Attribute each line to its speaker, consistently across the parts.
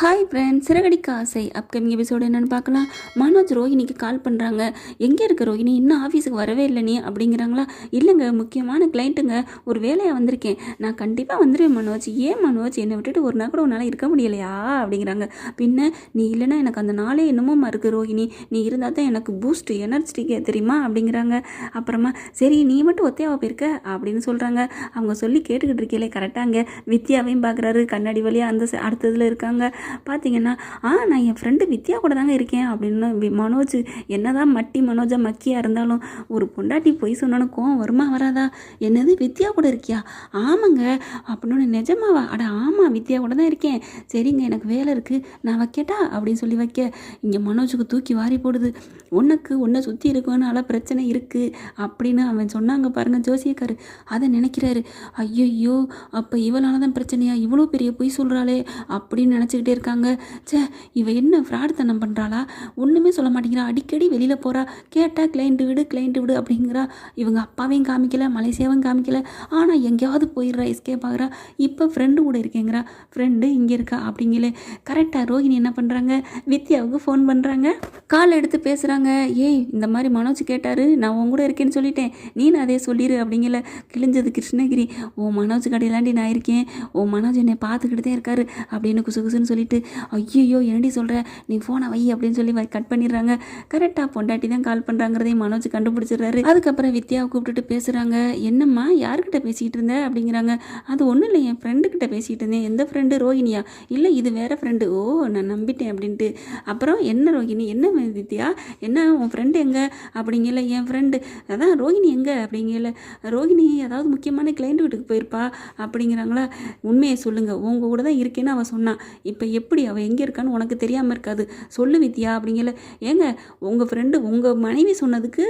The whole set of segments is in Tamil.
Speaker 1: ஹாய் ஃப்ரெண்ட்ஸ் சிறகடிக்க ஆசை. அப்கமிங் எபிசோடு என்னென்னு பார்க்கலாம். மனோஜ் ரோஹினிக்கு கால் பண்ணுறாங்க எங்கே இருக்க ரோஹினி இன்னும் ஆஃபீஸுக்கு வரவே இல்லை நீ அப்படிங்கிறாங்களா? இல்லைங்க முக்கியமான கிளைண்ட்டுங்க ஒரு வேலையாக வந்திருக்கேன். நான் கண்டிப்பாக வந்துடுவேன் மனோஜ். ஏன் மனோஜ்? என்னை விட்டுட்டு ஒரு நாள் கூட உன்னால் இருக்க முடியலையா? அப்படிங்கிறாங்க. பின்ன நீ இல்லைன்னா எனக்கு அந்த நாளே என்னமோ மறுக்கு ரோஹிணி. நீ இருந்தால் தான் எனக்கு பூஸ்ட் எனர்ஜிட்டிக்கே தெரியுமா? அப்படிங்கிறாங்க. அப்புறமா சரி நீ மட்டும் ஒத்தையாவை போயிருக்க? அப்படின்னு சொல்கிறாங்க அவங்க சொல்லி கேட்டுக்கிட்டு இருக்கீங்களே கரெக்டாங்க வித்யாவையும் பார்க்குறாரு. கண்ணாடி வழியாக அந்த அடுத்ததில் இருக்காங்க. பார்த்தீங்கன்னா ஆ நான் என் ஃப்ரெண்டு வித்யா கூட தாங்க இருக்கேன். அப்படின்னு வி- மனோஜ் என்னதான் மட்டி மனோஜா மக்கியாக இருந்தாலும் ஒரு பொண்டாட்டி பொய் சொன்னாலும் கோவம் வருமா வராதா? என்னது வித்யா கூட இருக்கியா? ஆமாங்க. அப்படின்னு நிஜமாவா? அட ஆமாம் வித்யா கூட தான் இருக்கேன். சரிங்க எனக்கு வேலை இருக்குது நான் வைக்கட்டா? அப்படின்னு சொல்லி வைக்க இங்கே மனோஜுக்கு தூக்கி வாரி போடுது. உனக்கு உன்னை சுற்றி இருக்கனால பிரச்சனை இருக்குது அப்படின்னு அவன் சொன்னாங்க பாருங்க ஜோசியக்காரு. அதை நினைக்கிறாரு. ஐயோ அப்போ இவளால தான் பிரச்சனையா? இவ்வளோ பெரிய பொய் சொல்கிறாளே அப்படின்னு நினச்சிக்கிட்டே இருக்காங்க. ச்சே இவ என்ன ஃப்ராடுத்தனம் பண்ணுறாளா ஒன்றுமே சொல்ல மாட்டேங்கிறா. அடிக்கடி வெளியில் போகிறா கேட்டால் கிளைண்ட்டு விடு கிளைண்ட்டு விடு அப்படிங்கிறா. இவங்க அப்பாவையும் காமிக்கல மலேசியாவையும் காமிக்கல. ஆனால் எங்கேயாவது போயிடுறா எஸ்கேப் ஆகிறா. இப்போ ஃப்ரெண்டு கூட இருக்கேங்கிறா. ஃப்ரெண்டு இங்கே இருக்கா அப்படிங்களே கரெக்டாக ரோஹிணி என்ன பண்ணுறாங்க வித்யாவுக்கு ஃபோன் பண்ணுறாங்க கால் எடுத்து பேசுகிறாங்க ஏய் இந்த மாதிரி மனோஜ் கேட்டார். நான் உன் கூட இருக்கேன்னு சொல்லிட்டேன். நீனு அதே சொல்லிடு அப்படிங்கல. கிழிஞ்சது கிருஷ்ணகிரி. ஓ மனோஜ் கடையிலாண்டி நான் இருக்கேன். ஓ மனோஜ் என்னை பார்த்துக்கிட்டு தான் இருக்காரு அப்படின்னு குசு குசுன்னு சொல்லிட்டு ஐயோ என்னடி சொல்கிற நீ ஃபோனை வை அப்படின்னு சொல்லி கட் பண்ணிடுறாங்க. கரெக்டாக பொண்டாட்டி தான் கால் பண்ணுறாங்கிறதையும் மனோஜ் கண்டுபிடிச்சிடுறாரு. அதுக்கப்புறம் வித்யாவை கூப்பிட்டுட்டு பேசுகிறாங்க என்னம்மா யார்கிட்ட பேசிகிட்டு இருந்த? அப்படிங்கிறாங்க. அது ஒன்றும் இல்லை என் ஃப்ரெண்டுக்கிட்ட பேசிகிட்டு இருந்தேன். எந்த ஃப்ரெண்டு ரோஹினியா இல்லை இது வேறு ஃப்ரெண்டு ஓ நான் நம்பிட்டேன் அப்படின்ட்டு. அப்புறம் என்ன ரோஹிணி? என்ன வித்யா? என்ன உன் ஃப்ரெண்டு எங்கே? அப்படிங்கல. என் ஃப்ரெண்டு அதான் ரோஹிணி எங்கே? அப்படிங்கல. ரோஹிணி ஏதாவது முக்கியமான கிளைண்ட் வீட்டுக்கு போயிருப்பா அப்படிங்கிறாங்களா. உண்மையை சொல்லுங்கள் உங்கள் கூட தான் இருக்கேன்னு அவள் சொன்னான் இப்போ எப்படி அவள் எங்கே இருக்கான்னு உனக்கு தெரியாமல் இருக்காது. சொல்லு வித்யா அப்படிங்கல. ஏங்க உங்கள் ஃப்ரெண்டு உங்கள் மனைவி சொன்னதுக்கு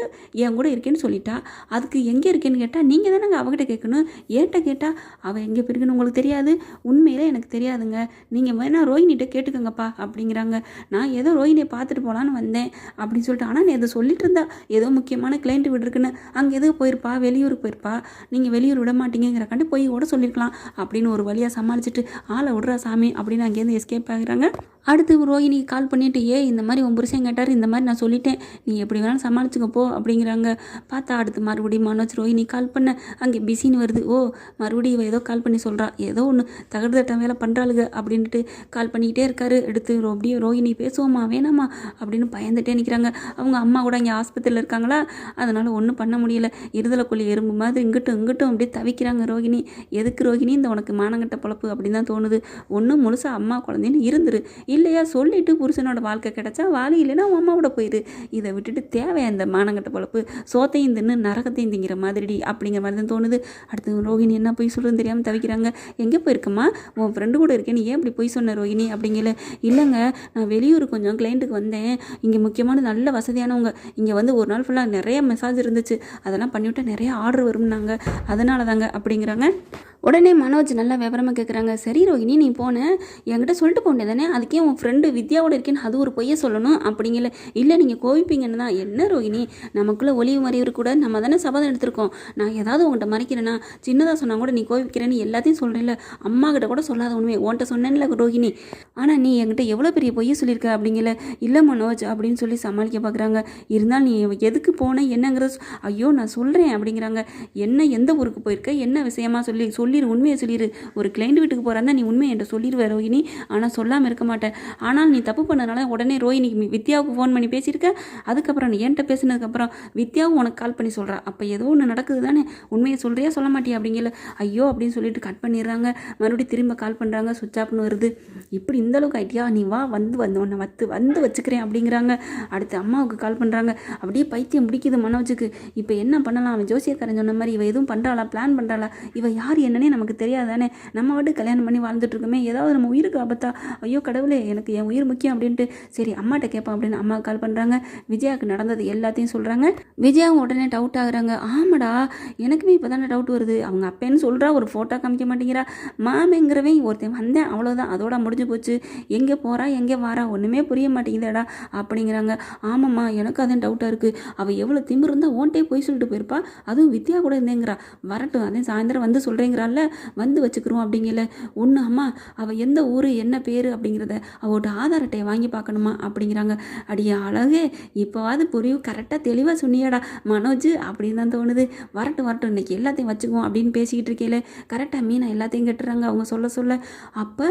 Speaker 1: என் கூட இருக்கேன்னு சொல்லிட்டா? அதுக்கு எங்கே இருக்கேன்னு கேட்டால் நீங்கள் தானேங்க அவகிட்ட கேட்கணும். ஏன்ட்ட கேட்டால் அவள் எங்கே போயிருக்குன்னு உங்களுக்கு தெரியாது. உண்மையிலே எனக்கு தெரியாதுங்க. நீங்கள் வேணால் ரோஹினிகிட்ட கேட்டுக்கோங்கப்பா அப்படிங்கிறாங்க. நான் ஏதோ ரோஹினியை பார்த்துட்டு போகலான்னு வந்தேன் அப்படின்னு சொல்லிட்டு ஆனால் நீ அதை சொல்லிட்டு இருந்தா ஏதோ முக்கியமான கிளைண்ட் வீடு இருக்குன்னு. அங்கே எதுக்கு போயிருப்பா? வெளியூருக்கு போயிருப்பா? நீங்கள் வெளியூர் விட மாட்டீங்கிறக்காண்டி போய் கூட சொல்லியிருக்கலாம் அப்படின்னு ஒரு வழியாக சமாளிச்சுட்டு ஆளை விடுறா சாமி அப்படின்னு அங்கேருந்து எஸ்கே பார்க்குறாங்க அடுத்து ரோஹினிக்கு கால் பண்ணிட்டு ஏ இந்த மாதிரி உன் புருஷன் கேட்டார் இந்த மாதிரி நான் சொல்லிட்டேன். நீ எப்படி வேணாலும் சமாளிச்சுக்க போ அப்படிங்கிறாங்க. பார்த்தா அடுத்து மறுபடியும் மனோஜ் ரோஹினி கால் பண்ண அங்கே பிஸின்னு வருது. ஓ மறுபடியும் இவ ஏதோ கால் பண்ணி சொல்கிறா ஏதோ ஒன்று தகடுதட்டம் வேலை பண்ணுறாளுங்க அப்படின்ட்டு கால் பண்ணிக்கிட்டே இருக்காரு. எடுத்து ரோ- அப்படியே ரோஹினி பேசுவோமா வேணாமா அப்படின்னு பயந்துட்டே நிற்கிறாங்க அவங்க அம்மா கூட இங்கே ஆஸ்பத்திரியில் இருக்காங்களா? அதனால் ஒன்றும் பண்ண முடியல. இருதலைக்குள்ளி எறும்பு மாதிரி இங்கிட்டும் இங்கிட்டும் அப்படியே தவிக்கிறாங்க ரோகிணி எதுக்கு ரோகிணி இந்த உனக்கு மானங்கட்ட பொழப்பு அப்படின்னு தான் தோணுது. ஒன்றும் முழுசாக அம்மா குழந்தைன்னு இருந்துரு. இல்லையா? சொல்லிட்டு புருஷனோட வாழ்க்கை கிடச்சா வாலி இல்லைன்னா உன் அம்மாவோட போயிடு இதை விட்டுட்டு தேவையா இந்த மானங்கட்ட பொழப்பு. சோத்தையும் தின்னு நரகத்தையும் திங்கிற மாதிரி அப்படிங்கிற மாதிரி தான் தோணுது. அடுத்து ரோஹிணி என்ன போய் சொல்லுன்னு தெரியாமல் தவிக்கிறாங்க. எங்கே போயிருக்கம்மா? உன் ஃப்ரெண்டு கூட இருக்கேன். நீ ஏன் இப்படி போய் சொன்ன ரோஹிணி? அப்படிங்கல. இல்லைங்க நான் வெளியூர் கொஞ்சம் கிளைண்ட்டுக்கு வந்தேன். இங்கே முக்கியமான நல்ல வசதியானவங்க. இங்கே வந்து ஒரு நாள் ஃபுல்லாக நிறைய மெசேஜ் இருந்துச்சு. அதெல்லாம் பண்ணிவிட்டா நிறைய ஆர்டர் வரும்னாங்க. அதனால தாங்க அப்படிங்கிறாங்க. உடனே மனோஜ் நல்லா விவரமாக கேட்குறாங்க சரி ரோஹிணி நீ போன. என்கிட்ட சொல்லிட்டு போனேன் தானே. அதுக்கே உன் ஃப்ரெண்டு வித்யாவோட இருக்கேன்னு அது ஒரு பொய்யை சொல்லணும். அப்படிங்கல இல்லை நீங்கள் கோவிப்பீங்கன்னு தான் என்ன ரோஹிணி? நமக்குள்ளே ஒளிவு மறைவு கூட நம்ம தானே சபதம் எடுத்திருக்கோம். நான் ஏதாவது உங்கள்கிட்ட மறைக்கிறேன்னா சின்னதாக சொன்னால் கூட நீ கோவிக்கிறேன்னு எல்லாத்தையும் சொல்கிறேன்ல அம்மா கிட்ட கூட சொல்லாத உண்மை. உன்கிட்ட சொன்னேன்ல ரோஹிணி. ஆனால் நீ என்கிட்ட எவ்வளோ பெரிய பொய்யை சொல்லியிருக்க? அப்படிங்கல இல்லை மனோஜ் அப்படின்னு சொல்லி சமாளிக்க பார்க்குறாங்க இருந்தாலும் நீ எதுக்கு போன? என்னங்கிறத? ஐயோ நான் சொல்கிறேன் அப்படிங்கிறாங்க. என்ன எந்த ஊருக்கு போயிருக்க? என்ன விஷயமா சொல்லி சொல்லிடு உண்மையை சொல்லிடு ஒரு கிளைண்ட் வீட்டுக்கு போகிறாந்தா நீ உண்மையை என்கிட்ட சொல்லிடுவ ரோஹிணி. ஆனால் சொல்லாமல் இருக்க மாட்டேன் ஆனால் நீ தப்பு பண்ணனால உடனே ரோஹினிக்கு வித்யாவுக்கு ஃபோன் பண்ணி பேசியிருக்க. அதுக்கப்புறம் நீ என்கிட்ட பேசினதுக்கப்புறம் வித்யாவும் உனக்கு கால் பண்ணி சொல்கிறா அப்போ ஏதோ ஒன்று நடக்குது தானே? உண்மையை சொல்கிறியா சொல்ல மாட்டியா அப்படிங்கல. ஐயோ அப்படின்னு சொல்லிட்டு கட் பண்ணிடுறாங்க. மறுபடியும் திரும்ப கால் பண்ணுறாங்க சுவிட்ச் ஆஃப்னு வருது. இப்படி இந்தளவுக்கு ஐட்டியா ஆயிட்டியா? நீ வா வந்து வந்து உன்னை வத்து வந்து வச்சுக்கிறேன் அப்படிங்கிறாங்க. அடுத்து அம்மாவுக்கு கால் பண்ணுறாங்க அப்படியே பைத்தியம் பிடிக்குது மனோஜுக்கு. இப்போ என்ன பண்ணலாம்? அவன் ஜோசியக்காரன் சொன்ன மாதிரி இவ எதுவும் பண்ணுறாளா பிளான் பண்ணுறாளா இவ யார் என்னன்னே நமக்கு தெரியாது தானே? நம்ம வாட்டு கல்யாணம் பண்ணி வாழ்ந்துட்டு இருக்கோமே. ஏதாவது நம்ம உயிருக்கு ஆபத்தா? ஐயோ கடவுளே எனக்கு என் உயிர் முக்கியம் அப்படின்ட்டு சரி அம்மாட்ட கேட்போம் அப்படின்னு அம்மா கால் பண்ணுறாங்க விஜயாவுக்கு நடந்தது எல்லாத்தையும் சொல்கிறாங்க விஜயாவும் உடனே டவுட் ஆகுறாங்க. ஆமாடா எனக்குமே இப்போ தானே டவுட் வருது. அவங்க அப்பேன்னு சொல்கிறா ஒரு ஃபோட்டோ காமிக்க மாட்டேங்கிறா. மாமேங்கிறவன் ஒருத்தன் வந்தேன் அவ்வளோதான் அதோட முடிஞ்சு போச்சு. எங்கே போகிறா எங்கே வாரா ஒன்றுமே புரிய மாட்டேங்குதேடா அப்படிங்கிறாங்க. ஆமாம்மா எனக்கு அதான் டவுட்டாக இருக்குது அவள் எவ்வளோ திமிர் இருந்தால் ஓன்ட்டே போய் சொல்லிட்டு போயிருப்பா. அதுவும் வித்யா கூட இருந்தேங்கிறா. வரட்டும் அதே சாயந்தரம் வந்து சொல்கிறேங்கிறாள்ல வந்து வச்சுக்கிறோம் அப்படிங்கல. ஒன்று அம்மா அவள் எந்த ஊர் என்ன பேர் அப்படிங்கிறத அவட்ட ஆதார் அட்டையை வாங்கி பார்க்கணுமா அப்படிங்கிறாங்க. அடியே அழகே இப்போவாது புரியும் கரெக்டாக தெளிவாக சொன்னியாடா மனோஜ் அப்படின்னு தான் தோணுது. வரட்டும் வரட்டும் இன்னைக்கு எல்லாத்தையும் வச்சுக்குவோம் அப்படின்னு பேசிக்கிட்டு இருக்கேல கரெக்டாக மீனா எல்லாத்தையும் கட்டுறாங்க அவங்க சொல்ல சொல்ல. அப்போ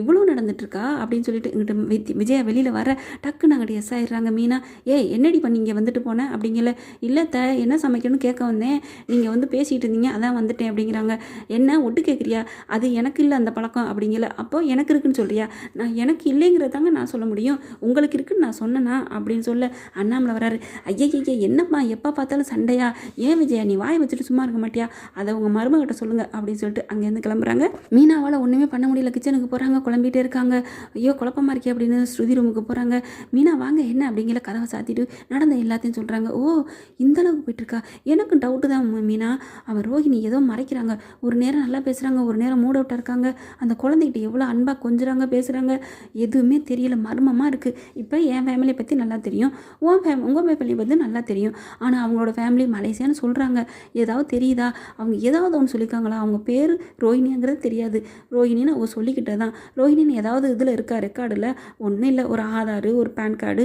Speaker 1: இவ்வளோ நடந்துட்டுருக்கா அப்படின்னு சொல்லிட்டு இங்கிட்ட வித் விஜயா வெளியில் வர டக்குன்னு அங்கிட்ட எஸ் ஆயிடுறாங்க மீனா. ஏ என்னடி பண்ணீங்க வந்துட்டு போனேன் அப்படிங்கல இல்லை த என்ன சமைக்கணும்னு கேட்க வந்தேன். நீங்கள் வந்து பேசிகிட்டு இருந்தீங்க அதான் வந்துட்டேன் அப்படிங்கிறாங்க. என்ன ஒட்டு கேட்குறியா அது எனக்கு இல்லை அந்த பழக்கம் அப்படிங்கல. அப்போ எனக்கு இருக்குன்னு சொல்கிறியா நான் எனக்கு இல்லைங்கிறதாங்க நான் சொல்ல முடியும். உங்களுக்கு இருக்குன்னு நான் சொன்னேனா? அப்படின்னு சொல்ல அண்ணாமலை வராரு. ஐயா என்னப்பா எப்போ பார்த்தாலும் சண்டையா? ஏன் விஜயா நீ வாய் வச்சுட்டு சும்மா இருக்க மாட்டியா? அதை உங்கள் மருமகிட்ட சொல்லுங்க அப்படின்னு சொல்லிட்டு அங்கேருந்து கிளம்புறாங்க. மீனாவால் ஒன்றுமே பண்ண முடியல. கிச்சனுக்கு போகிறாங்க குழம்பிட்டே இருக்காங்க. ஐயோ குழப்பமாக இருக்கே அப்படின்னு ஸ்ருதி ரூமுக்கு போகிறாங்க மீனா வாங்க என்ன அப்படிங்கிற கதவை சாத்திட்டு நடந்த எல்லாத்தையும் சொல்கிறாங்க ஓ இந்த அளவுக்கு போயிட்டுருக்கா? எனக்கு டவுட்டு தான் மீனா. அவன் ரோஹிணி ஏதோ மறைக்கிறாங்க. ஒரு நேரம் நல்லா பேசுகிறாங்க ஒரு நேரம் மூட் அவுட்டாக இருக்காங்க. அந்த குழந்தைகிட்ட எவ்வளோ அன்பாக கொஞ்சுறாங்க பேசுகிறாங்க எதுவுமே தெரியல. மர்மமாக இருக்குது இப்போ என் ஃபேமிலியை பற்றி நல்லா தெரியும். உன் ஃபேம் உங்கள் ஃபேமிலியை பற்றி நல்லா தெரியும். ஆனால் அவங்களோட ஃபேமிலி மலேசியான்னு சொல்கிறாங்க ஏதாவது தெரியுதா? அவங்க ஏதாவது ஒன்று சொல்லியிருக்காங்களா அவங்க பேர் ரோஹிணிங்கிறது தெரியாது. ரோஹிணின்னு அவங்க சொல்லிக்கிட்டே தான் ரோஹிணின்னு ஏதாவது இதில் இருக்கா? ரெக்கார்டில் ஒன்றும் இல்லை. ஒரு ஆதார் ஒரு பேன் கார்டு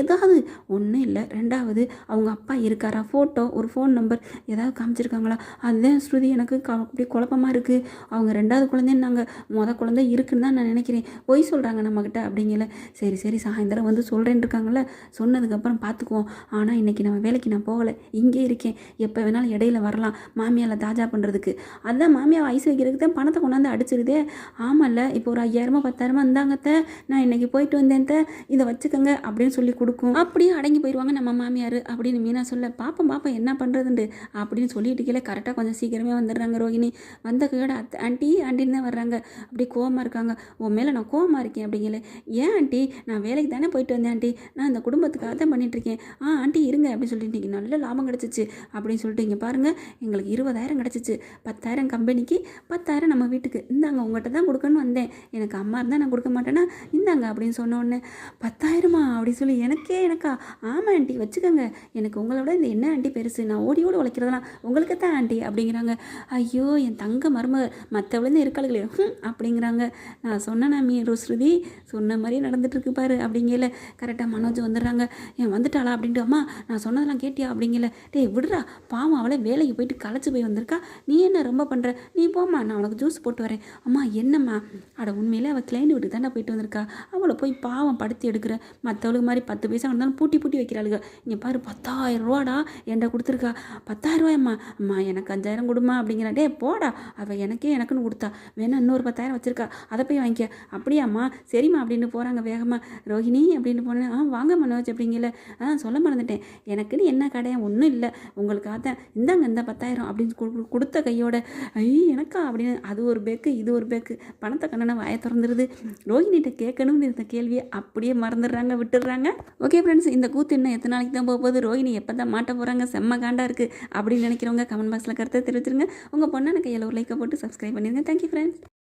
Speaker 1: ஏதாவது ஒன்றும் இல்லை. ரெண்டாவது அவங்க அப்பா இருக்காரா? ஃபோட்டோ ஒரு ஃபோன் நம்பர் ஏதாவது காமிச்சிருக்காங்களா? அதுதான் ஸ்ருதி எனக்கு அப்படியே குழப்பமாக இருக்குது அவங்க ரெண்டாவது குழந்தைன்னாங்க. மொதல் குழந்தை இருக்குன்னு தான் நான் நினைக்கிறேன். பொய் சொல்கிறாங்க நம்மக்கிட்ட அப்படிங்கல சரி சரி சாயந்தரம் வந்து சொல்கிறேன்னு சொன்னதுக்கப்புறம் பார்த்துக்குவோம் ஆனால் இன்றைக்கி நம்ம வேலைக்கு நான் போகலை. இங்கே இருக்கேன். எப்போ வேணாலும் இடையில வரலாம். மாமியால தாஜா பண்ணுறதுக்கு அதான் மாமியாவை ஐஸ் வைக்கிறதுக்கு தான் பணத்தை கொண்டாந்து அடிச்சிருதே. ஆமாம்ல இப்போ ஒரு ஐயாயிரமா பத்தாயிரமா இருந்தாங்கத்த நான் இன்னைக்கு போயிட்டு வந்தேன் இதை வச்சுக்கோங்க அப்படின்னு சொல்லி கொடுக்கும். அப்படியே அடங்கி போயிடுவாங்க நம்ம மாமியார் அப்படின்னு மீனா சொல்ல பாப்போம் பாப்போம் என்ன பண்ணுறதுண்டு அப்படின்னு சொல்லிட்டு கீழே கரெக்டாக கொஞ்சம் சீக்கிரமே வந்துடுறாங்க ரோகிணி வந்த கையோட அத்தை ஆண்டி ஆண்டின்னு தான் வர்றாங்க. அப்படியே கோவமாக இருக்காங்க. உன் மேலே நான் கோவமாக இருக்கேன். அப்படிங்கல. ஏன் ஆண்டி? நான் வேலைக்கு தானே போயிட்டு வந்தேன் ஆண்டி. நான் இந்த குடும்பத்துக்காக தான் பண்ணிகிட்ருக்கேன் ஆ ஆண்டி இருங்க அப்படின்னு சொல்லிட்டு இன்றைக்கி நல்ல லாபம் கிடச்சிச்சு அப்படின்னு சொல்லிட்டு இங்கே பாருங்கள் எங்களுக்கு இருபதாயிரம் கிடச்சிச்சு. பத்தாயிரம் கம்பெனிக்கு பத்தாயிரம் நம்ம வீட்டுக்கு. இந்தாங்க உங்கள்கிட்ட தான் கொடுக்கணும்னு வந்தேன். எனக்கு அம்மா இருந்தால் நான் கொடுக்க மாட்டேன்னா இந்தாங்க அப்படின்னு சொன்னோடனே பத்தாயிரமா? அப்படின்னு சொல்லி எனக்கே எனக்கா ஆமாம் ஆண்டி வச்சுக்கோங்க. எனக்கு உங்களோட இந்த என்ன ஆண்டி பெருசு? நான் ஓடி ஓடி உழைக்கிறதெல்லாம் உங்களுக்கு தான் ஆண்டி. அப்படிங்கிறாங்க. ஐயோ என் தங்க மரும மற்ற இருக்காளுங்களே அப்படிங்கிறாங்க. நான் சொன்னேன் மீ ஸ்ருதி சொன்ன மாதிரியே நடந்துட்டுருக்கு பாரு அப்படிங்கல. கரெக்டாக மனோஜ் வந்துடுறாங்க. ஏன் வந்துட்டாளா? அப்படின்ட்டு அம்மா நான் சொன்னதெல்லாம் கேட்டியா? அப்படிங்கல. டேய் விடுறா. பாவம் அவளை வேலைக்கு போயிட்டு களைச்சி போய் வந்திருக்கா. நீ என்ன ரொம்ப பண்ணுற நீ போம்மா நான் உனக்கு ஜூஸ் போட்டு வரேன். அம்மா என்னம்மா? அட உண்மையிலே அவள் கிளைண்ட் வீட்டுக்கு தானே போயிட்டு வந்திருக்கா. அவளை போய் பாவம் படுத்தி எடுக்கிற. மற்றவளுக்கு மாதிரி பத்து பைசா இருந்தாலும் பூட்டி பூட்டி வைக்கிறாளுங்க இங்கே பாரு பத்தாயிரம் ரூபாடா என்கிட்ட கொடுத்துருக்கா. பத்தாயிரம் ரூபாயம்மா. அம்மா எனக்கு அஞ்சாயிரம் கொடுமா அப்படிங்கிறா டே போடா. அவள் எனக்கே எனக்குன்னு கொடுத்தா. வேணா இன்னொரு பத்தாயிரம் வச்சிருக்கா. அதை போய் வாங்கிக்க. அப்படியாம்மா. சரிம்மா அப்படின்னு போகிறாங்க வேகமாக ரோஹிணி அப்படின்னு போனேன் ஆ வாங்க மனோஜ் அப்படிங்கல. ஆ சொல்ல மறந்துட்டேன். எனக்குன்னு என்ன கடையா ஒன்றும் இல்லை. உங்களுக்காக தான் இந்தாங்க இந்த பத்தாயிரம் அப்படின்னு கு- கொடுத்த கையோட ஐ எனக்கா? அப்படின்னு அது ஒரு பேக்கு இது ஒரு பேக்கு. பணத்தை கண்ணனை வாயை திறந்துருது. ரோஹிணிகிட்ட கேட்கணும்னு இருந்த கேள்வியை அப்படியே மறந்துடுறாங்க விட்டுடுறாங்க. ஓகே ஃப்ரெண்ட்ஸ் இந்த கூத்து இன்னும் எத்தனை நாளைக்கு தான் போக போகுது? ரோஹிணி எப்போ தான் மாட்ட போகிறாங்க செம்ம காண்டா இருக்குது அப்படின்னு நினைக்கிறவங்க கமெண்ட் பாக்ஸில் கருத்தை தெரிவிச்சிருங்க. உங்கள் பொண்ணான கையில் ஒரு லைக்கை போட்டு சப்ஸ்கிரைப் பண்ணிடுங்க தேங்க்யூ ஃப்ரெண்ட்ஸ்